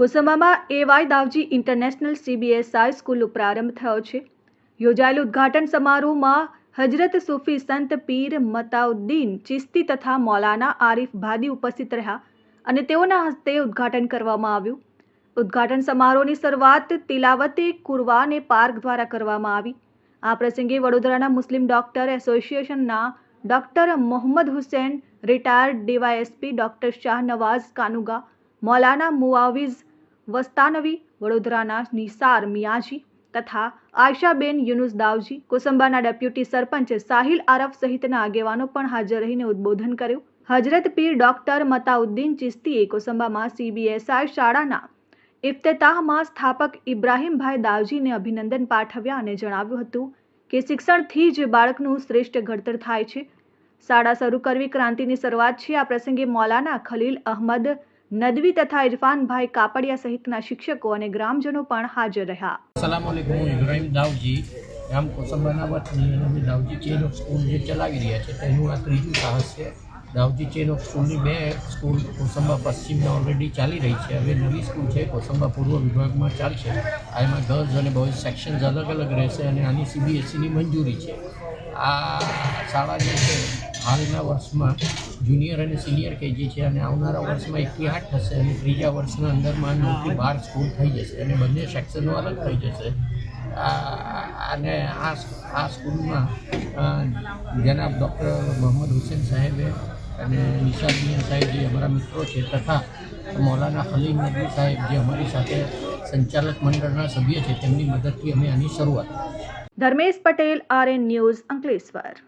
કુસુમામાં એવાય દાવજી international સીબીએસઆઈ સ્કૂલનો પ્રારંભ થયો છે. યોજાયેલ ઉદ્ઘાટન સમારોહમાં હજરત સૂફી સંત પીર મતાઉદ્દીન ચિસ્તી તથા મૌલાના આરિફ ભાદી ઉપસ્થિત રહ્યા અને તેઓના હસ્તે ઉદ્ઘાટન કરવામાં આવ્યું. ઉદ્ઘાટન સમારોહની શરૂઆત તિલાવતે કુરવાને પાર્ક દ્વારા કરવામાં આવી. આ પ્રસંગે વડોદરાના મુસ્લિમ ડોક્ટર એસોસિએશનના doctor Mohammad Hussain, retired DYSP doctor Shah Nawaz Kanuga, Maulana Muaviz Vastanvi, વડોદરાના નિસાર મિયાજી તથા આયશાબેન યુનુસ દાવજી, કોસંબાના ડેપ્યુટી સરપંચ સાહિલ આરફ સહિતના આગેવાનો પણ હાજર રહીને ઉદ્બોધન કર્યું. હજરત પીર ડોક્ટર મતાઉદ્દીન ચિસ્તીએ કોસંબામાં સીબીએસઆઈ શાળાના ઇફ્તતાહમાં સ્થાપક ઇબ્રાહીમભાઈ દાવજીને અભિનંદન પાઠવ્યા અને જણાવ્યું હતું કે શિક્ષણથી જ બાળકનું શ્રેષ્ઠ ઘડતર થાય છે. શાળા શરૂ કરવી ક્રાંતિની શરૂઆત છે. આ પ્રસંગે મૌલાના ખલીલ અહમદ નદવી તથા ઇરફાનભાઈ કાપડિયા સહિતના શિક્ષકો અને ગ્રામજનો પણ હાજર રહ્યા. સલામુઅલૈકુમ હું ઇબ્રાહિમ દાવજી ગામ કોસંબાના વતની અને દાવજી ચેન ઓફ સ્કૂલ જે ચલાવી રહ્યા છે, તેનું આ ત્રીજું સાહસ છે દાવજી ચેન ઓફ સ્કૂલની બે સ્કૂલ કોસંબા પશ્ચિમમાં ઓલરેડી ચાલી રહી છે. હવે નવી સ્કૂલ છે, કોસંબા પૂર્વ વિભાગમાં ચાલશે. આ એમાં ગર્લ્સ અને બોયઝ સેક્શન્સ અલગ અલગ રહેશે અને આની સીબીએસસીની મંજૂરી છે. આ શાળા જે છે હાલના વર્ષમાં જુનિયર અને સિનિયર કેજી છે અને આવનારા વર્ષમાં એકથી આઠ થશે અને ત્રીજા વર્ષના અંદરમાં નવથી બાર સ્કૂલ થઈ જશે અને બંને સેક્શનો અલગ થઈ જશે. અને આ આ સ્કૂલમાં જનાબ ડૉક્ટર મોહમ્મદ હુસેન સાહેબે અને નિશાદ મિયા સાહેબ જે અમારા મિત્રો છે તથા મૌલાના હલીમ નદવી સાહેબ જે અમારી સાથે સંચાલક મંડળના સભ્ય છે, તેમની મદદથી અમે આની શરૂઆત ધર્મેશ પટેલ, આરએન ન્યૂઝ અંકલેશ્વર.